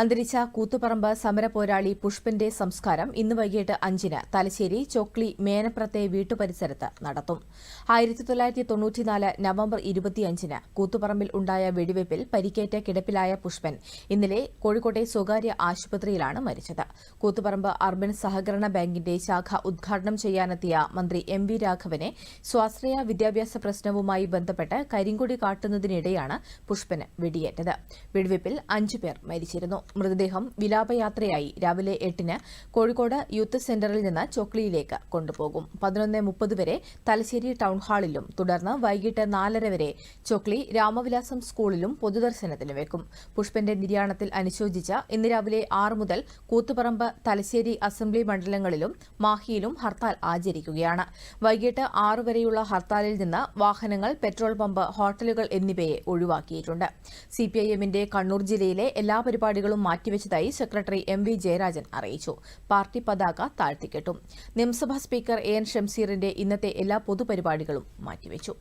അന്തരിച്ച കൂത്തുപറമ്പ് സമരപോരാളി പുഷ്പന്റെ സംസ്കാരം ഇന്ന് വൈകിട്ട് അഞ്ചിന് തലശ്ശേരി ചോക്ലി മേനപ്രത്തെ വീട്ടുപരിസരത്ത് നടത്തും. ആയിരത്തി തൊള്ളായിരത്തി തൊണ്ണൂറ്റിനാല് നവംബർ ഇരുപത്തിയഞ്ചിന് കൂത്തുപറമ്പിൽ ഉണ്ടായ വെടിവയ്പിൽ പരിക്കേറ്റ കിടപ്പിലായ പുഷ്പൻ ഇന്നലെ കോഴിക്കോട്ടെ സ്വകാര്യ ആശുപത്രിയിലാണ് മരിച്ചത്. കൂത്തുപറമ്പ് അർബൻ സഹകരണ ബാങ്കിന്റെ ശാഖ ഉദ്ഘാടനം ചെയ്യാനെത്തിയ മന്ത്രി എം വി രാഘവനെ സ്വാശ്രയ വിദ്യാഭ്യാസ പ്രശ്നവുമായി ബന്ധപ്പെട്ട് കരിങ്കൊടി കാട്ടുന്നതിനിടെയാണ് പുഷ്പന് വെടിയേറ്റത്. വെടിവയ്പിൽ അഞ്ചുപേർ മരിച്ചിരുന്നു. മൃതദേഹം വിലാപയാത്രയായി രാവിലെ എട്ടിന് കോഴിക്കോട് യൂത്ത് സെന്ററിൽ നിന്ന് ചൊക്ലിയിലേക്ക് കൊണ്ടുപോകും. പതിനൊന്ന് മുപ്പത് വരെ തലശ്ശേരി ടൌൺഹാളിലും തുടർന്ന് വൈകിട്ട് നാലര വരെ ചൊക്ലി രാമവിലാസം സ്കൂളിലും പൊതുദർശനത്തിന് വെക്കും. പുഷ്പന്റെ നിര്യാണത്തിൽ അനുശോചിച്ച് ഇന്ന് രാവിലെ ആറ് മുതൽ കൂത്തുപറമ്പ് തലശ്ശേരി അസംബ്ലി മണ്ഡലങ്ങളിലും മാഹിയിലും ഹർത്താൽ ആചരിക്കുകയാണ്. വൈകിട്ട് ആറ് വരെയുള്ള ഹർത്താലിൽ നിന്ന് വാഹനങ്ങൾ പെട്രോൾ പമ്പ് ഹോട്ടലുകൾ എന്നിവയെ ഒഴിവാക്കിയിട്ടുണ്ട്. സിപിഐഎമ്മിന്റെ കണ്ണൂർ ജില്ലയിലെ എല്ലാ പരിപാടികളും മാറ്റിവെച്ചതായി സെക്രട്ടറി എം വി ജയരാജൻ അറിയിച്ചു. പാർട്ടി പതാക താഴ്ത്തിക്കെട്ടും. നിയമസഭാ സ്പീക്കർ എ എൻ ഷംസീറിന്റെ ഇന്നത്തെ എല്ലാ പൊതുപരിപാടികളും മാറ്റിവെച്ചു.